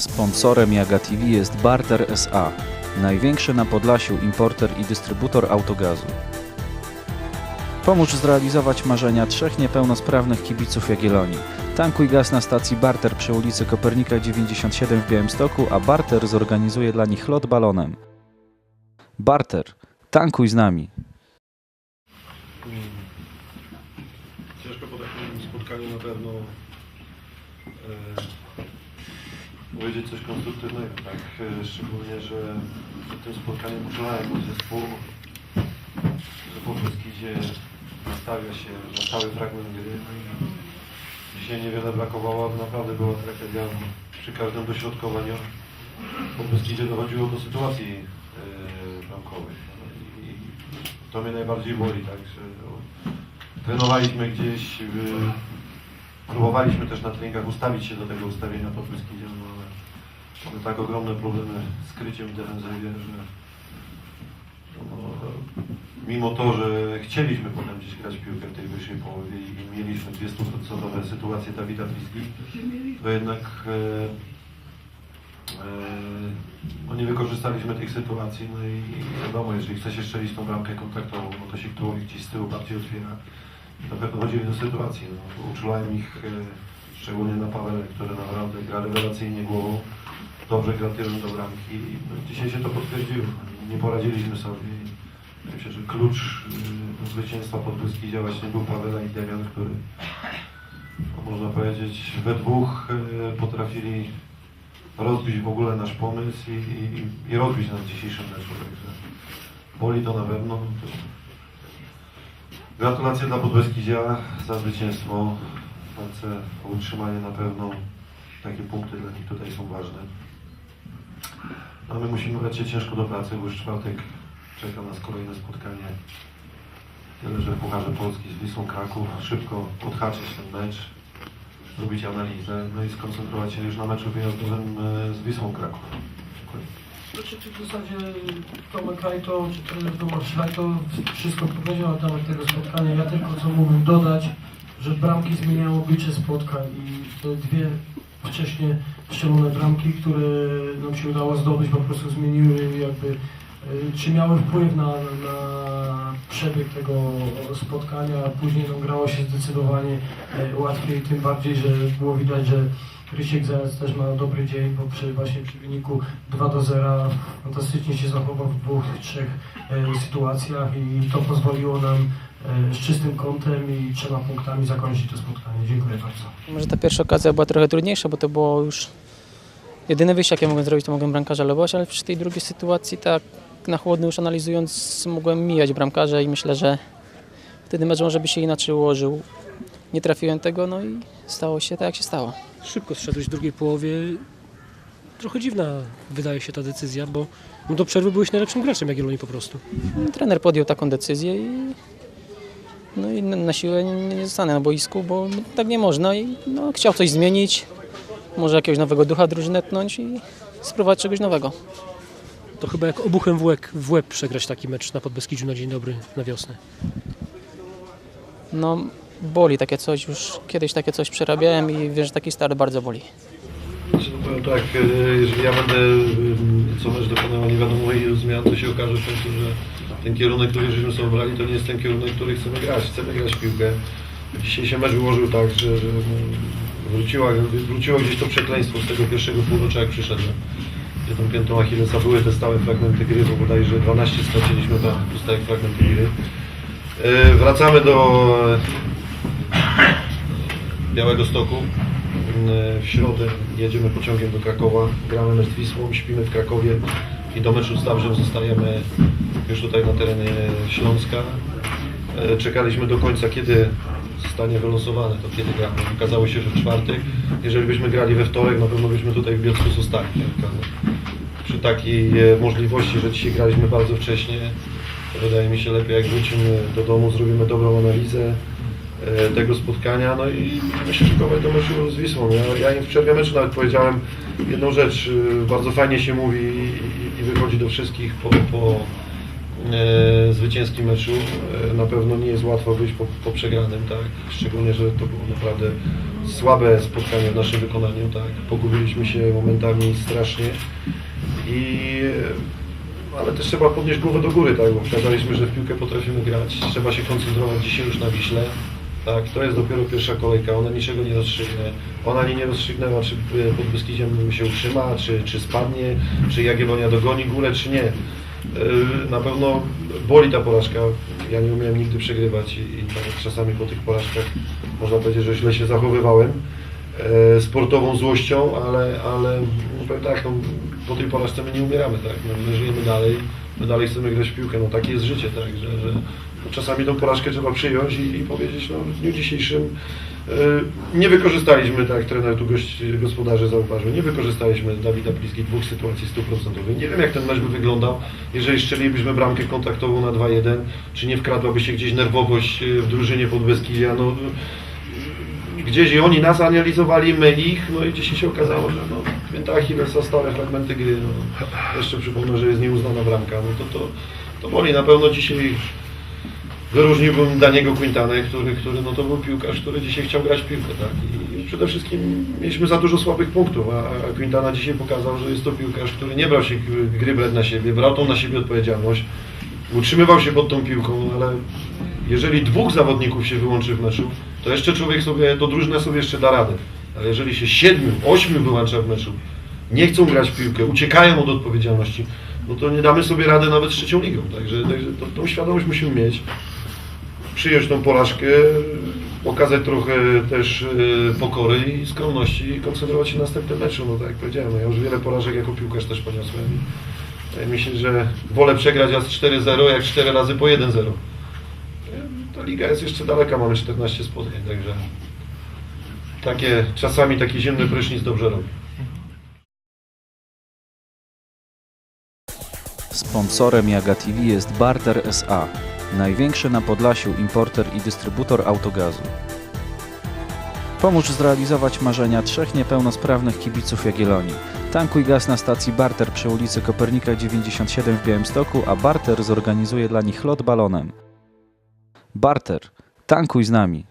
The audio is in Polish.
Sponsorem Jaga TV jest Barter SA, największy na Podlasiu importer i dystrybutor autogazu. Pomóż zrealizować marzenia trzech niepełnosprawnych kibiców Jagiellonii. Tankuj gaz na stacji Barter przy ulicy Kopernika 97 w Białymstoku, a Barter zorganizuje dla nich lot balonem. Barter, tankuj z nami. Ciężko po takim spotkaniu na pewno e, powiedzieć coś konstruktywnego, tak? E, szczególnie, że w tym spotkaniu uczulałem zespół, że po Beskidzie nastawia się na cały fragment gry. Dzisiaj niewiele brakowało, naprawdę była tragedia przy każdym dośrodkowaniu. Po Beskidzie dochodziło do sytuacji e, bramkowych. No i, to mnie najbardziej boli, tak? Że, no, trenowaliśmy gdzieś, y, próbowaliśmy też na treningach ustawić się do tego ustawienia pod Beskidziem, no mamy tak ogromne problemy z kryciem w że no, mimo to, że chcieliśmy potem gdzieś grać piłkę w tej wyższej połowie i mieliśmy dwie stuprocentowe sytuacje Dawida Bliski, to jednak e, e, no nie wykorzystaliśmy tych sytuacji, no i wiadomo, jeżeli chce się strzelić tą bramkę kontaktową, no to się tułowi gdzieś z tyłu bardziej otwiera. Na pewno chodzili do sytuacji. No. Uczulałem ich, e, szczególnie na Pawele, który naprawdę gra rewelacyjnie głową, dobrze tyłem do bramki. I no, dzisiaj się to potwierdziło. Nie poradziliśmy sobie. Myślę, że klucz y, zwycięstwa podwyski właśnie był Pawela i Damian, który no, można powiedzieć we dwóch e, potrafili rozbić w ogóle nasz pomysł i, i, i rozbić nas w dzisiejszym meczu. Także boli to na pewno. Gratulacje dla Podbeskidzia za zwycięstwo. Walce o utrzymanie na pewno takie punkty dla nich tutaj są ważne. A my musimy brać się ciężko do pracy, bo już czwartek czeka nas kolejne spotkanie. Tyle, że Pucharze Polski z Wisłą Kraków szybko odhaczyć ten mecz, zrobić analizę, no i skoncentrować się już na meczu wyjazdowym e, z Wisłą Kraków. Dziękuję. Znaczy, czy w zasadzie Tomek Hajto, czy trener Tomasz Hajto wszystko powiedział na temat tego spotkania. Ja tylko co mógłbym dodać, że bramki zmieniają oblicze spotkań i te dwie wcześniej strzelone bramki, które nam się udało zdobyć, po prostu zmieniły jakby, czy miały wpływ na, na przebieg tego spotkania, później nam grało się zdecydowanie y, łatwiej, tym bardziej, że było widać, że Rysiek Zając też ma dobry dzień, bo przy, właśnie przy wyniku 2 do 0 fantastycznie się zachował w dwóch, trzech e, sytuacjach i to pozwoliło nam z czystym kątem i trzema punktami zakończyć to spotkanie. Dziękuję bardzo. Może ta pierwsza okazja była trochę trudniejsza, bo to było już jedyne wyjście, jakie mogłem zrobić, to mogłem bramkarza lobować, ale przy tej drugiej sytuacji tak na chłodno już analizując mogłem mijać bramkarza i myślę, że wtedy mecz może by się inaczej ułożył. Nie trafiłem tego, no i stało się tak, jak się stało. szybko zszedłeś w drugiej połowie. Trochę dziwna wydaje się ta decyzja, bo no do przerwy byłeś najlepszym graczem Jagiellonii po prostu. Trener podjął taką decyzję i no i na siłę nie, nie zostanę na boisku, bo tak nie można i no, chciał coś zmienić, może jakiegoś nowego ducha drużynę tnąć i spróbować czegoś nowego. To chyba jak obuchem w łeb, w łeb przegrać taki mecz na Podbeskidziu na dzień dobry, na wiosnę. No boli takie coś, już kiedyś takie coś przerabiałem i wiem, że taki start bardzo boli. Znaczy, no powiem tak, e, jeżeli ja będę ym, co mecz dokonał nie wiadomo ilu zmian, to się okaże w końcu, że ten kierunek, który żeśmy sobie brali, to nie jest ten kierunek, który chcemy grać. Chcemy grać w piłkę. Dzisiaj się mecz ułożył tak, że, że no, wróciła, wróciło gdzieś to przekleństwo z tego pierwszego półrocza, jak przyszedłem. Gdzie tą piętą Achillesa były te stałe fragmenty gry, bo bodajże 12 straciliśmy tam stałych fragmenty gry. E, Wracamy do Białego Stoku. W środę jedziemy pociągiem do Krakowa, gramy mecz Wisłą, śpimy w Krakowie i do meczu z zostajemy już tutaj na terenie Śląska. E, Czekaliśmy do końca, kiedy zostanie wylosowane, to kiedy gramy. Okazało się, że w czwartek. Jeżeli byśmy grali we wtorek, na pewno byśmy tutaj w Bielsku zostali. Przy takiej e, możliwości, że dzisiaj graliśmy bardzo wcześnie, wydaje mi się lepiej jak wrócimy do domu, zrobimy dobrą analizę e, tego spotkania, no i będziemy się szykować do meczu z Wisłą. Ja, ja im w przerwie meczu nawet powiedziałem jedną rzecz, e, bardzo fajnie się mówi i, i, wychodzi do wszystkich po, po e, zwycięskim meczu. Na pewno nie jest łatwo wyjść po, po przegranym, tak? Szczególnie, że to było naprawdę słabe spotkanie w naszym wykonaniu, tak? Pogubiliśmy się momentami strasznie i ale też trzeba podnieść głowę do góry, tak? Bo pokazaliśmy, że w piłkę potrafimy grać. Trzeba się koncentrować dzisiaj już na Wiśle. Tak, to jest dopiero pierwsza kolejka, ona niczego nie rozstrzygnie. Ona ani nie rozstrzygnęła, czy e, pod Beskidziem się utrzyma, czy, czy spadnie, czy Jagiellonia dogoni górę, czy nie. E, Na pewno boli ta porażka. Ja nie umiałem nigdy przegrywać i, i nawet czasami po tych porażkach można powiedzieć, że źle się zachowywałem e, sportową złością, ale, ale no powiem tak, no, po tej porażce my nie umieramy, tak? My, my żyjemy dalej, my dalej chcemy grać w piłkę, no takie jest życie, tak? Że, że no, czasami tą porażkę trzeba przyjąć i, i powiedzieć, no w dniu dzisiejszym e, nie wykorzystaliśmy, tak jak trener tu gość, gospodarze zauważył, nie wykorzystaliśmy Dawida Pliski dwóch sytuacji stuprocentowych. Nie wiem jak ten mecz by wyglądał, jeżeli strzelilibyśmy bramkę kontaktową na 2-1, czy nie wkradłaby się gdzieś nerwowość e, w drużynie pod Beskidzia, no gdzieś i oni nas analizowali, my ich, no i dzisiaj się okazało, że no, Święta Achillesa, stare fragmenty gry, no, jeszcze przypomnę, że jest nieuznana bramka, no to, to, to boli, na pewno dzisiaj wyróżniłbym Daniego Quintanę, który, który no to był piłkarz, który dzisiaj chciał grać w piłkę, tak, i przede wszystkim mieliśmy za dużo słabych punktów, a, Quintana dzisiaj pokazał, że jest to piłkarz, który nie brał się gry brać na siebie, brał tą na siebie odpowiedzialność, utrzymywał się pod tą piłką, no ale jeżeli dwóch zawodników się wyłączy w meczu, to jeszcze człowiek sobie, to drużyna sobie jeszcze da radę. Ale jeżeli się siedmiu, ośmiu wyłącza w meczu, nie chcą grać w piłkę, uciekają od odpowiedzialności, no to nie damy sobie rady nawet z trzecią ligą. Także, także to, tą świadomość musimy mieć. Przyjąć tą porażkę, pokazać trochę też e, pokory i skromności i koncentrować się na następnym meczu. No tak jak powiedziałem, no ja już wiele porażek jako piłkarz też poniosłem. I myślę, że wolę przegrać raz 4-0, jak 4 razy po 1-0 ta liga jest jeszcze daleka, mamy 14 spotkań, także takie, czasami taki zimny prysznic dobrze robi. Sponsorem Jaga TV jest Barter SA, największy na Podlasiu importer i dystrybutor autogazu. Pomóż zrealizować marzenia trzech niepełnosprawnych kibiców Jagiellonii. Tankuj gaz na stacji Barter przy ulicy Kopernika 97 w Białymstoku, a Barter zorganizuje dla nich lot balonem. Barter, tankuj z nami.